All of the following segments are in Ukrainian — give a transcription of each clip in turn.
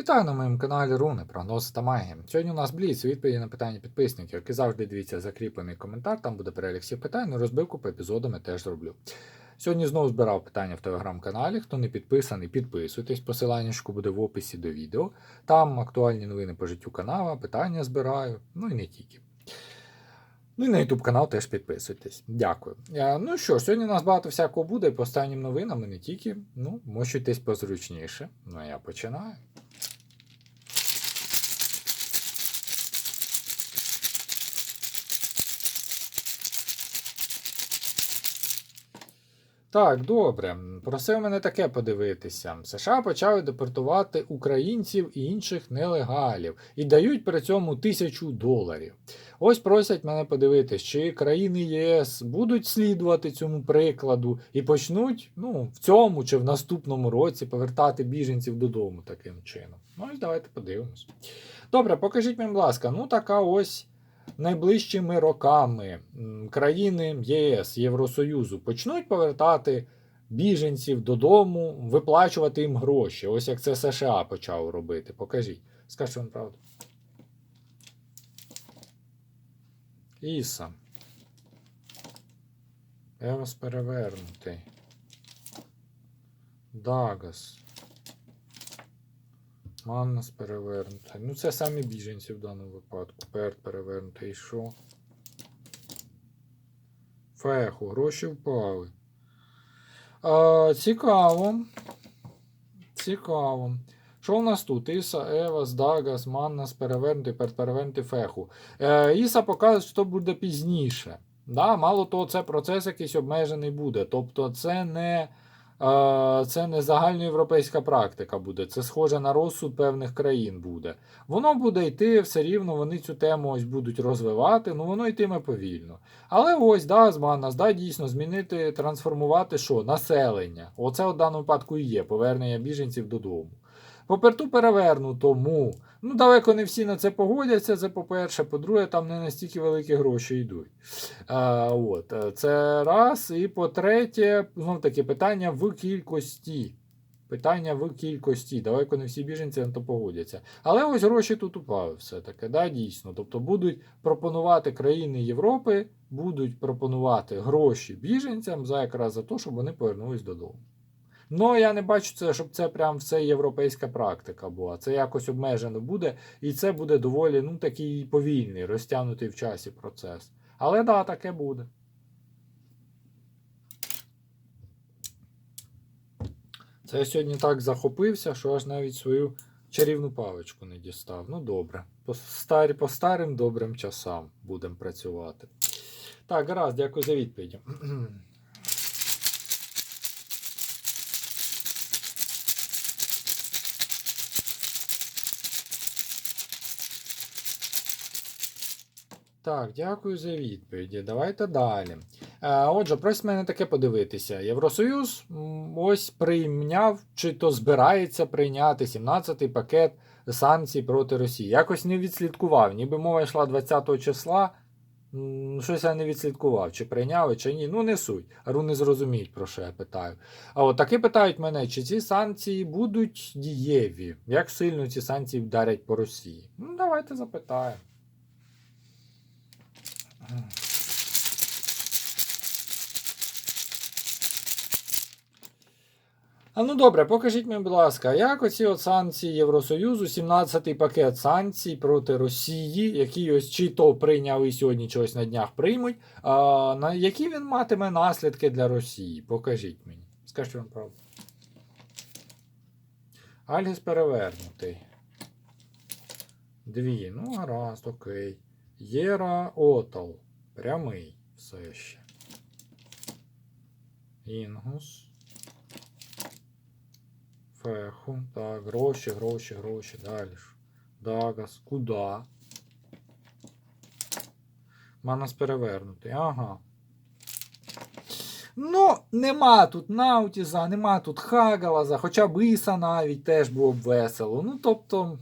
Вітаю на моєму каналі Руни, прогнози та магія. Сьогодні у нас бліц, відповіді на питання підписників, як і завжди дивіться закріплений коментар, там буде перелік всіх питань, ну розбивку по епізодам я теж зроблю. Сьогодні знову збирав питання в телеграм-каналі. Хто не підписаний, підписуйтесь. Посиланнячко буде в описі до відео. Там актуальні новини по життю канала, питання збираю, ну і не тільки. Ну і на YouTube канал теж підписуйтесь. Дякую. Е, Ну що сьогодні у нас багато всякого буде по останнім новинам, і не тільки. Ну, мощуйтесь позручніше. Ну а я починаю. Так, добре. Просив мене таке подивитися. США почали депортувати українців і інших нелегалів і дають при цьому тисячу доларів. Ось просять мене подивитись, чи країни ЄС будуть слідувати цьому прикладу і почнуть ну, в цьому чи в наступному році повертати біженців додому таким чином. Ну ось давайте подивимось. Добре, покажіть мені, будь ласка, ну така ось найближчими роками країни ЄС, Євросоюзу почнуть повертати біженців додому, виплачувати їм гроші. Ось як це США почав робити. Покажіть. Скажіть вам правду. Іса. Евас перевернутий. Дагас. Маннас перевернута. Ну, це самі біженці в даному випадку. Перт перевернутий. І що? Феху, гроші впали. А, цікаво. Цікаво. Що у нас тут? Іса, Евас, Дагас, Маннас, перевернутий, перт перевернутий феху. Е, Іса показує, що буде пізніше. Да? Мало того, це процес якийсь обмежений буде. Тобто, це не. Це не загальноєвропейська практика буде, це схоже на розсуд певних країн буде. Воно буде йти все рівно, вони цю тему ось будуть розвивати, ну воно йтиме повільно. Але ось, да, змана, да, дійсно, змінити, трансформувати що? Населення. Оце в даному випадку і є повернення біженців додому. Поперту перевернутому. Ну, далеко не всі на це погодяться, це по-перше. По-друге, там не настільки великі гроші йдуть. А, от, е, Це раз. І по-третє, знов таки питання в кількості. Питання в кількості. Далеко не всі біженці на то погодяться. Але ось гроші тут упали все-таки, да, дійсно. Тобто будуть пропонувати країни Європи, будуть пропонувати гроші біженцям за якраз за те, щоб вони повернулись додому. Ну, я не бачу це, щоб це прям все європейська практика була. Це якось обмежено буде, і це буде доволі ну, такий повільний, розтягнутий в часі процес. Але да, таке буде. Це я сьогодні так захопився, що аж навіть свою чарівну паличку не дістав. Ну добре. По, старі, по старим добрим часам будемо працювати. Так, гаразд, дякую за відповідь. Так, дякую за відповіді. Давайте далі. Е, Отже, просить мене таке подивитися. Євросоюз ось прийняв, чи то збирається прийняти 17-й пакет санкцій проти Росії. Якось не відслідкував. Ніби мова йшла 20-го числа. Щось я не відслідкував, чи прийняли, чи ні. Ну, не суть. Руни зрозуміють, про що я питаю. А от таки питають мене, чи ці санкції будуть дієві? Як сильно ці санкції вдарять по Росії? Ну, давайте запитаємо. А ну добре, покажіть мені, будь ласка, як оці от санкції Євросоюзу, 17-й пакет санкцій проти Росії, які ось чи то прийняли і сьогодні чогось на днях приймуть, а, на які він матиме наслідки для Росії? Покажіть мені. Скажіть вам правду. Альгіс перевернутий. Дві. Ну, гаразд, окей. Єра Отал. Прямий все ще. Інгус. Феху. Так, гроші, гроші, гроші. Далі. ж. Дагас. Куда? Манас перевернутий. Ага. Ну, нема тут Наутіза, нема тут Хагалаза, хоча б Іса навіть теж було б весело. Ну, тобто.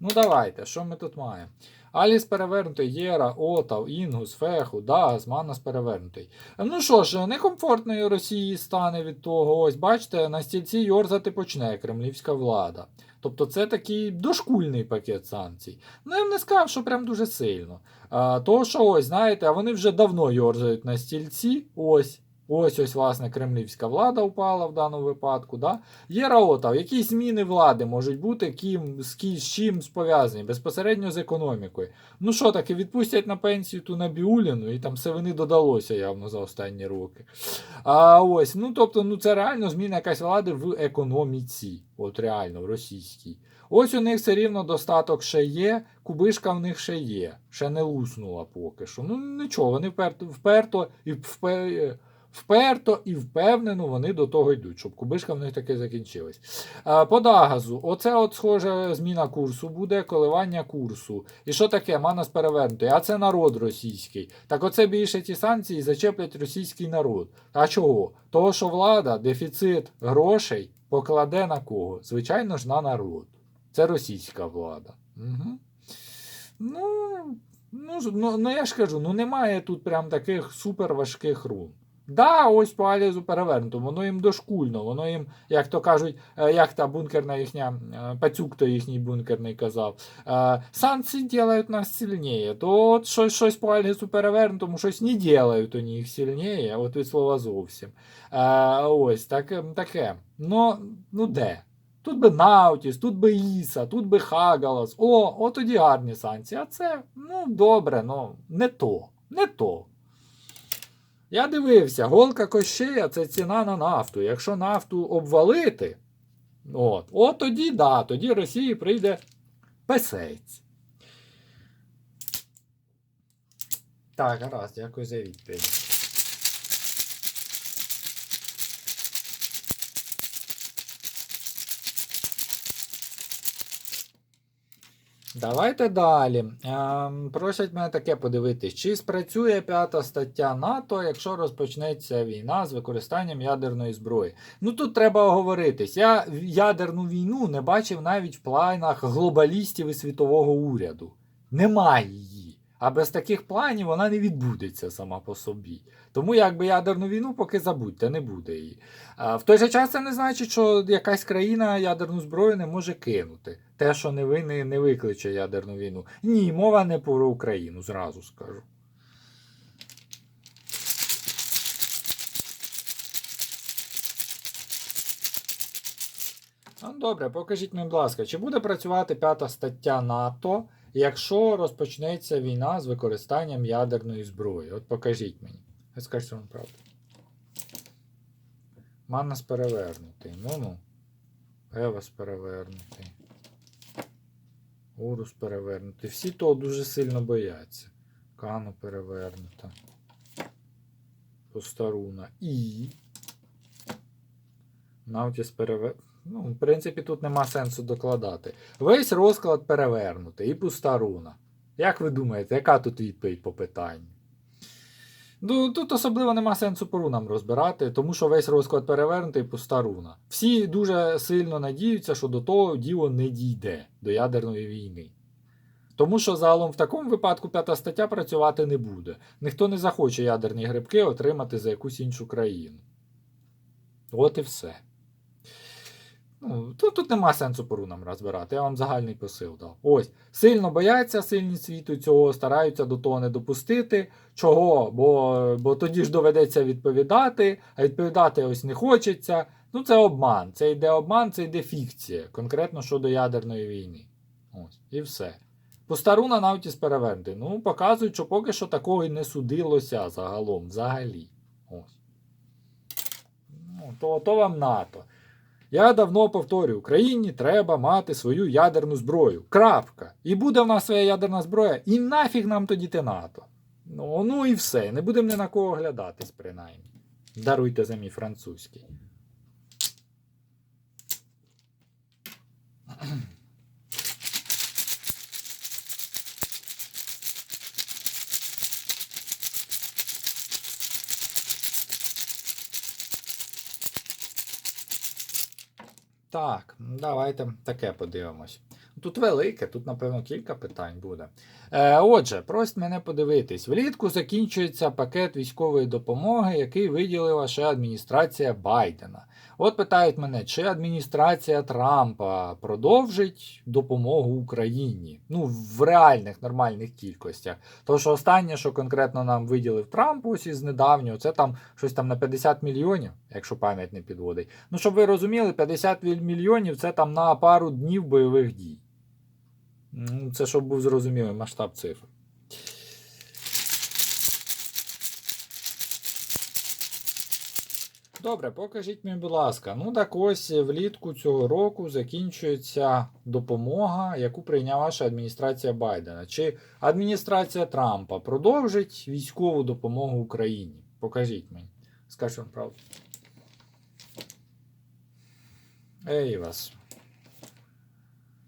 Ну, давайте, що ми тут маємо? Аліс перевернутий, Єра, Отав, Інгус, Феху, Дагас, Манас перевернутий. Ну що ж, некомфортною Росії стане від того. Ось, бачите, на стільці йорзати почне кремлівська влада. Тобто це такий дошкульний пакет санкцій. Ну, я б не сказав, що прям дуже сильно. А, то, що ось, знаєте, а вони вже давно йорзають на стільці. Ось. Ось ось, власне, кремлівська влада впала в даному випадку. Да? Є раота, які зміни влади можуть бути, ким, з, ки- з чим пов'язані, безпосередньо з економікою. Ну що таки, відпустять на пенсію ту Набіуліну, і там не додалося явно за останні роки. А ось, ну тобто, ну це реально зміна якась влади в економіці. От реально, в російській. Ось у них все рівно достаток ще є, кубишка в них ще є, ще не луснула поки що. Ну нічого, вони вперто, вперто і впе- вперто і впевнено вони до того йдуть, щоб кубишка в них таки закінчилась. По Дагазу, оце от схоже зміна курсу буде, коливання курсу. І що таке? Манас перевернутий. А це народ російський. Так оце більше ті санкції зачеплять російський народ. А чого? Того, що влада дефіцит грошей покладе на кого? Звичайно ж, на народ. Це російська влада. Угу. Ну, ну, ну, ну я ж кажу, ну немає тут прям таких супер важких рун. Да, ось по Алізу перевернуто, воно їм дошкульно, воно їм, як то кажуть, е, як та бункерна їхня, е, пацюк то їхній бункерний казав, е, санкції делають нас сильніше, то от щось, щось по Альгісу перевернутому, щось не делають вони їх сильніше, от від слова зовсім. Ось таке, таке. Ну, ну де? Тут би Наутіс, тут би Іса, тут би Хагалас. О, от тоді гарні санкції. А це, ну, добре, ну, не то. Не то. Я дивився, голка кощея це ціна на нафту. Якщо нафту обвалити, от, от тоді да, тоді Росії прийде песець. Так, гаразд, дякую за відповідь. Давайте далі. Ем, просять мене таке подивитись, чи спрацює п'ята стаття НАТО, якщо розпочнеться війна з використанням ядерної зброї. Ну тут треба оговоритись. Я ядерну війну не бачив навіть в планах глобалістів і світового уряду. Немає її. А без таких планів вона не відбудеться сама по собі. Тому якби ядерну війну поки забудьте, не буде її. А в той же час це не значить, що якась країна ядерну зброю не може кинути. Те, що не ви не, викличе ядерну війну. Ні, мова не про Україну, зразу скажу. Ну, добре, покажіть, мені, будь ласка, чи буде працювати п'ята стаття НАТО, якщо розпочнеться війна з використанням ядерної зброї? От покажіть мені. Я скажу вам правду. Манас перевернутий. Ну-ну. Евас перевернутий. Урус перевернутий. Всі того дуже сильно бояться. Кану перевернута. Постаруна. І. Наутіс перевер... Ну, в принципі, тут нема сенсу докладати. Весь розклад перевернутий і пуста руна. Як ви думаєте, яка тут відповідь по питанню? Ну, тут особливо нема сенсу по рунам розбирати, тому що весь розклад перевернутий пуста руна. Всі дуже сильно надіються, що до того діло не дійде до ядерної війни. Тому що загалом в такому випадку п'ята стаття працювати не буде. Ніхто не захоче ядерні грибки отримати за якусь іншу країну. От і все. Ну, тут, тут нема сенсу по рунам розбирати, я вам загальний посил дав. Ось. Сильно бояться, сильні світу цього, стараються до того не допустити. Чого? Бо, бо тоді ж доведеться відповідати, а відповідати ось не хочеться. Ну, це обман. Це йде обман, це йде фікція, конкретно щодо ядерної війни. Ось. І все. Постаруна Навтіс перевернути. Ну, показують, що поки що такого і не судилося загалом, взагалі. Ось. Ну, то, то вам НАТО. Я давно повторюю, Україні треба мати свою ядерну зброю. Крапка. І буде в нас своя ядерна зброя, і нафіг нам тоді те НАТО. Ну, ну і все. Не будемо ні на кого оглядатись, принаймні. Даруйте за мій французький. Так, давайте таке подивимось. Тут велике, тут, напевно, кілька питань буде. Е, отже, просить мене подивитись. Влітку закінчується пакет військової допомоги, який виділила ще адміністрація Байдена. От питають мене, чи адміністрація Трампа продовжить допомогу Україні? Ну, в реальних нормальних кількостях. Тому що останнє, що конкретно нам виділив Трамп, ось із недавнього, це там щось там на 50 мільйонів, якщо пам'ять не підводить. Ну, щоб ви розуміли, 50 мільйонів це там на пару днів бойових дій. Ну, Це щоб був зрозумілий масштаб цифр. Добре, покажіть мені, будь ласка. Ну так ось влітку цього року закінчується допомога, яку прийняла ваша адміністрація Байдена. Чи адміністрація Трампа продовжить військову допомогу Україні? Покажіть мені. Скажіть вам правду. Ей вас.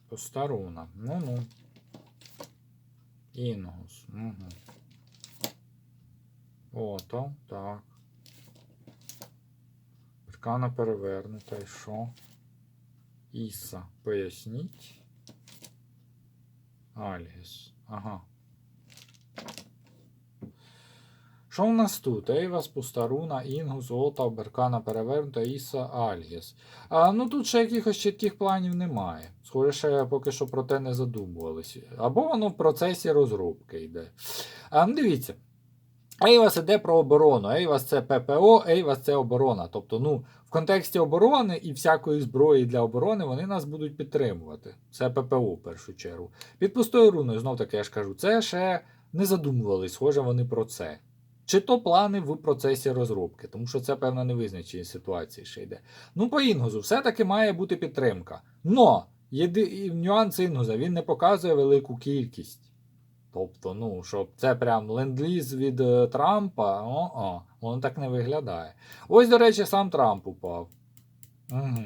Постаруна. Ну-ну. Інгус. Угу. Ото, так. Аркана перевернута. І що? Іса. Поясніть. Альгіс. Ага. Що в нас тут? Ейвас, Пустаруна, Інгус, Ота, Беркана перевернута, Іса, Альгіс. А, ну тут ще якихось чітких планів немає. Схоже, поки що про те не задумувалися. Або воно в процесі розробки йде. А, ну, дивіться. Ейвас іде про оборону. Ейвас це ППО, Ейвас це оборона. Тобто, ну, в контексті оборони і всякої зброї для оборони вони нас будуть підтримувати. Це ППО в першу чергу. Під пустою руною, знов таки я ж кажу, це ще не задумувались, схоже, вони про це. Чи то плани в процесі розробки, тому що це певна невизначеність ситуації ще йде. Ну, по інгузу, все-таки має бути підтримка. Но єди... нюанс інгуза, він не показує велику кількість. Тобто, ну, щоб це прям ленд-ліз від е, Трампа, о-о, воно так не виглядає. Ось, до речі, сам Трамп упав. Угу.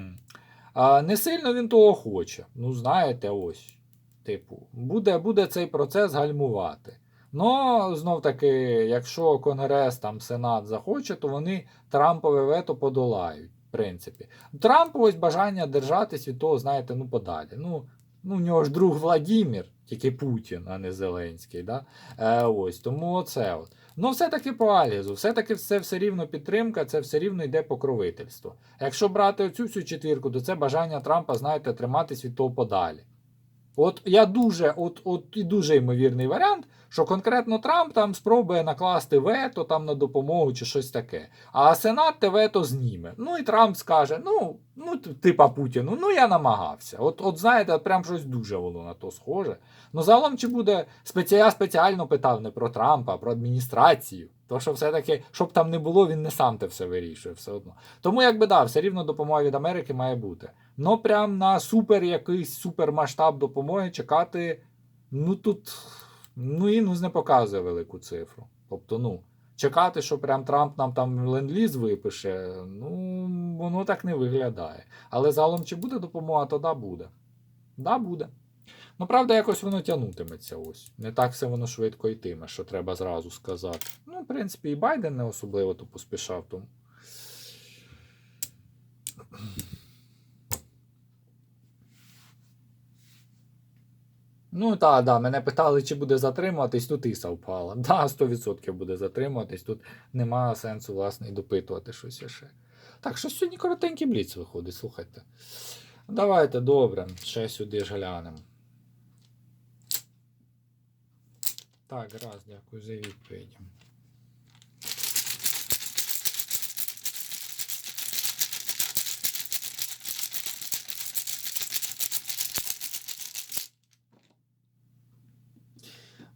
А, не сильно він того хоче. Ну, знаєте, ось. Типу, буде, буде цей процес гальмувати. Ну, знов таки, якщо Конгрес, там Сенат захоче, то вони Трампове вето подолають, в принципі. Трампу ось бажання держатись від того, знаєте, ну подалі. Ну, ну в нього ж друг Владімір, тільки Путін, а не Зеленський. Да? Е, ось, Тому оце от. Ну, все-таки по Алізу, все-таки це все рівно підтримка, це все рівно йде покровительство. Якщо брати оцю всю четвірку, то це бажання Трампа, знаєте, триматись від того подалі. От я дуже, от, от і дуже ймовірний варіант, що конкретно Трамп там спробує накласти вето там на допомогу чи щось таке. А Сенат те вето зніме. Ну і Трамп скаже: ну, ну типа Путіну, ну я намагався. От, от знаєте, прям щось дуже воно на то схоже. Ну загалом чи буде спеці... я спеціально питав не про Трампа, а про адміністрацію. То, що все-таки, щоб там не було, він не сам те все вирішує все одно. Тому, якби да, все рівно допомога від Америки має бути. Ну прям на супер якийсь супермасштаб допомоги чекати. Ну тут. Ну, Інгус не показує велику цифру. Тобто, ну, чекати, що прям Трамп нам там ленд-ліз випише, ну, воно так не виглядає. Але загалом, чи буде допомога, то да, буде. Да, буде. Ну, правда, якось воно тягнутиметься ось. Не так все воно швидко йтиме, що треба зразу сказати. Ну, в принципі, і Байден не особливо то поспішав тому. Ну, так, да, мене питали, чи буде затримуватись, тут іса впала. Да, 100% буде затримуватись, тут немає сенсу, власне, і допитувати щось ще. Так, що сьогодні коротенький бліц виходить, слухайте. Давайте, добре, ще сюди ж глянемо. Так, раз, дякую за відповідь.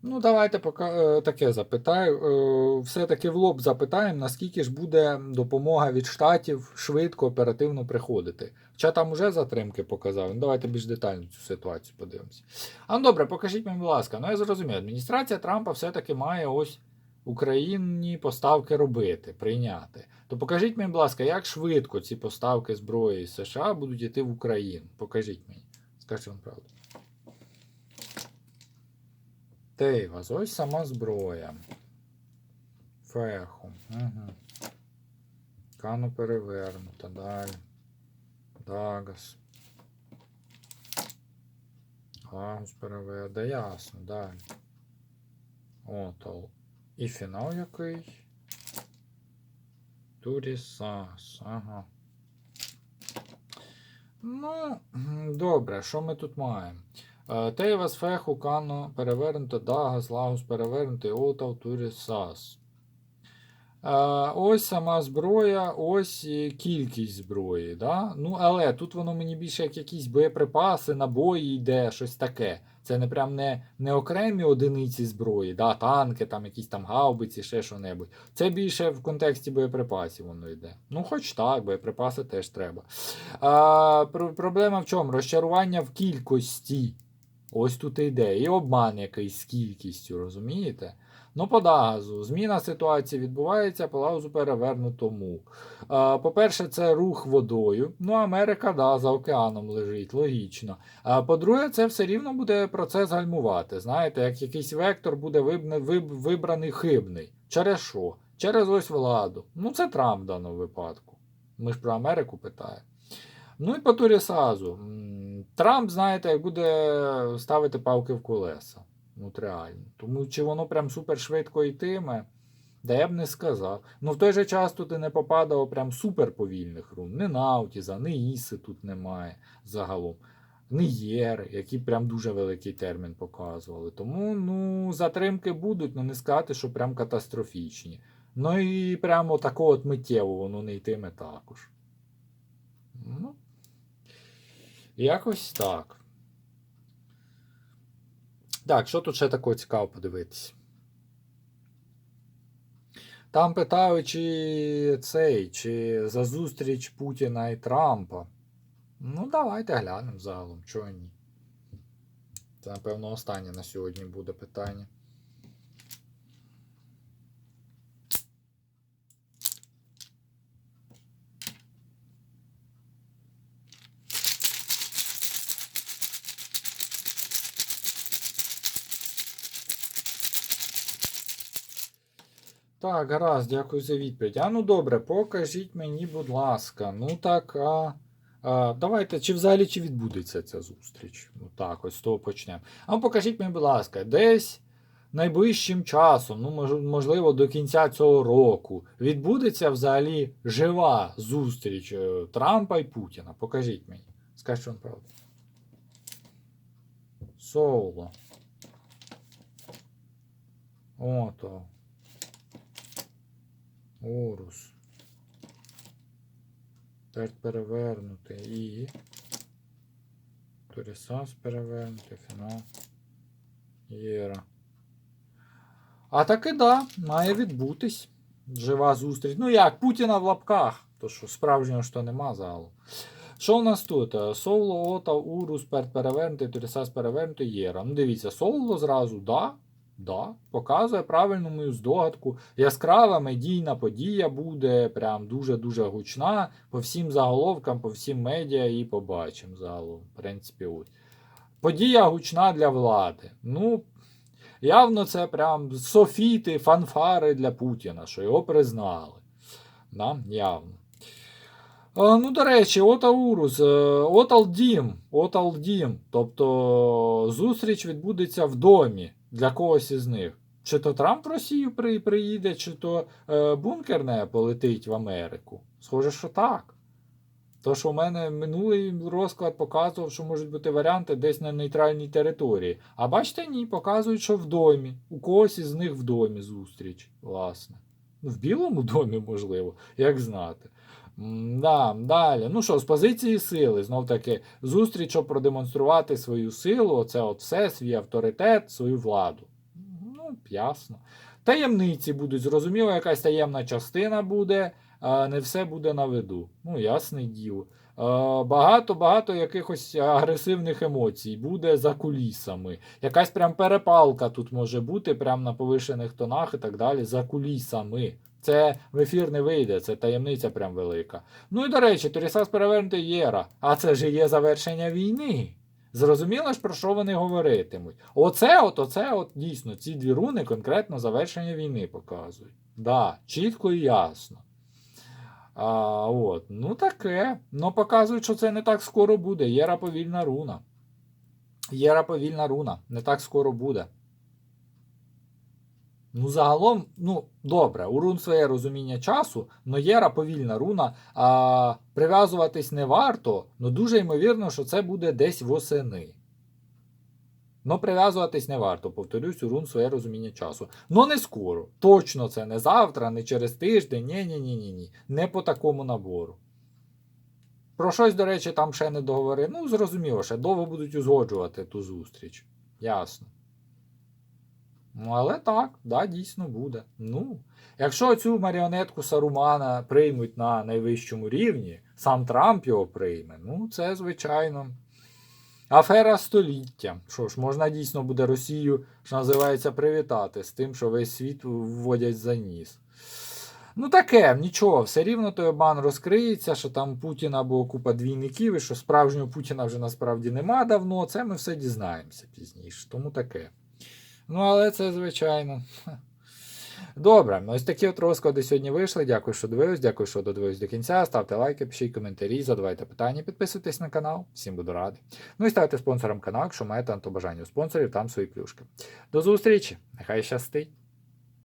Ну, давайте поки е, таке запитаю. Е, Все-таки в лоб запитаємо, наскільки ж буде допомога від штатів швидко, оперативно приходити. Хоча там уже затримки показав. Ну, давайте більш детально цю ситуацію подивимося. А ну добре, покажіть мені, будь ласка. Ну я зрозумів, адміністрація Трампа все-таки має ось Україні поставки робити, прийняти. То покажіть мені, будь ласка, як швидко ці поставки зброї з США будуть йти в Україну. Покажіть мені. Скажіть вам правду. Тейвас, ось сама зброя. Феху. Угу. Кану перевернута. Далі. Дагас. Лагус переведе, ясно, далі. Отол. І фінал який? Турісас, ага. Ну, добре, що ми тут маємо? Е, Тейвас, Феху, Кано, перевернуто, Дагас, Лагус, перевернутий, Отал, Турісас. Е, Ось сама зброя, ось кількість зброї. Да? Ну, але тут воно мені більше як якісь боєприпаси, набої йде, щось таке. Це не прям не, не окремі одиниці зброї, да? танки, там якісь там гаубиці, ще що-небудь. Це більше в контексті боєприпасів воно йде. Ну, хоч так, боєприпаси теж треба. А, про- проблема в чому? Розчарування в кількості. Ось тут і йде. І обман якийсь з кількістю, розумієте? Ну, по Дагазу. Зміна ситуації відбувається, по Лаузу перевернутому. По-перше, це рух водою. Ну, Америка, да, за океаном лежить, логічно. По-друге, це все рівно буде процес гальмувати. Знаєте, як якийсь вектор буде вибраний хибний. Через що? Через ось владу. Ну, це Трамп в даному випадку. Ми ж про Америку питаємо. Ну і по Турісазу. Трамп, знаєте, буде ставити палки в колеса. Ну, от реально. Тому чи воно прям супер швидко йтиме, да я б не сказав. Ну в той же час тут і не попадало прям супер повільних рун. Ні Наутіза, ні Іси тут немає загалом. Ні Єр, які прям дуже великий термін показували. Тому ну, затримки будуть, ну не сказати, що прям катастрофічні. Ну і прямо такого от миттєво воно не йтиме також. Ну, якось так. Так, що тут ще такого цікаво подивитись? Там питають, чи цей, чи за зустріч Путіна і Трампа. Ну, давайте глянемо загалом, чого ні. Це, напевно, останнє на сьогодні буде питання. Так, гаразд, дякую за відповідь. А ну добре, покажіть мені, будь ласка. Ну так, а, а давайте, чи взагалі чи відбудеться ця зустріч? Ну так, ось з того почнемо. А ну покажіть мені, будь ласка, десь найближчим часом, ну можливо, до кінця цього року, відбудеться взагалі жива зустріч е, Трампа і Путіна. Покажіть мені. Скажіть, вам правда. Соло. Ото. Орус. Тепер перевернути і. Торісас перевернути, фінал. Єра. А таки да, має відбутись. Жива зустріч. Ну як, Путіна в лапках. То що справжнього то нема залу. Що у нас тут? Соло, Ота, Урус, перевернути, Торісас перевернути, Єра. Ну дивіться, Соло зразу, да. Да, показує правильну мою здогадку. Яскрава медійна подія буде, прям дуже-дуже гучна. По всім заголовкам, по всім медіа і побачимо загалом. В принципі, от. Подія гучна для влади. Ну, явно це прям софіти, фанфари для Путіна, що його признали. Да, явно. Ну, до речі, Отаурус, е, Оталдім, Оталдім. Тобто зустріч відбудеться в домі для когось із них. Чи то Трамп в Росію при, приїде, чи то е, бункерне полетить в Америку. Схоже, що так. То, що у мене минулий розклад показував, що можуть бути варіанти десь на нейтральній території. А бачите, ні, показують, що в домі. У когось із них в домі зустріч, власне. Ну, В білому домі, можливо, як знати. Да, далі. Ну що, з позиції сили, знов таки, зустріч, щоб продемонструвати свою силу, оце от все, свій авторитет, свою владу. Ну, ясно. Таємниці будуть, зрозуміло, якась таємна частина буде, не все буде на виду. Ну, ясне діло. Багато-багато якихось агресивних емоцій буде за кулісами. Якась прям перепалка тут може бути, прям на повишених тонах і так далі, за кулісами. Це в ефір не вийде, це таємниця прям велика. Ну і до речі, Торісас перевернути Єра. А це ж є завершення війни. Зрозуміло ж, про що вони говоритимуть. Оце, от, оце, от дійсно, ці дві руни конкретно завершення війни показують. Да, чітко і ясно. А, от, Ну таке. Ну показують, що це не так скоро буде. Єра повільна руна. Єра повільна руна, не так скоро буде. Ну, загалом, ну, добре, у рун своє розуміння часу, но Єра повільна руна, а прив'язуватись не варто, ну дуже ймовірно, що це буде десь восени. Ну, прив'язуватись не варто, повторюсь, у рун своє розуміння часу. Ну, не скоро. Точно це не завтра, не через тиждень. Ні, ні, ні, ні, ні. Не по такому набору. Про щось, до речі, там ще не договори. Ну, зрозуміло, ще довго будуть узгоджувати ту зустріч. Ясно. Ну, але так, да, дійсно буде. Ну, якщо цю маріонетку Сарумана приймуть на найвищому рівні, сам Трамп його прийме, ну, це, звичайно. Афера століття. Що ж, можна дійсно буде Росію, що називається, привітати з тим, що весь світ вводять за ніс. Ну таке, нічого, все рівно той обман розкриється, що там Путіна або купа двійників, і що справжнього Путіна вже насправді нема давно. Це ми все дізнаємося пізніше. Тому таке. Ну, але це звичайно. Добре, ось такі от розклади сьогодні вийшли. Дякую, що дивились, дякую, що додивились до кінця. Ставте лайки, пишіть коментарі, задавайте питання, підписуйтесь на канал. Всім буду радий. Ну і ставте спонсором канал, якщо маєте антобажання у спонсорів, там свої плюшки. До зустрічі! Нехай щастить!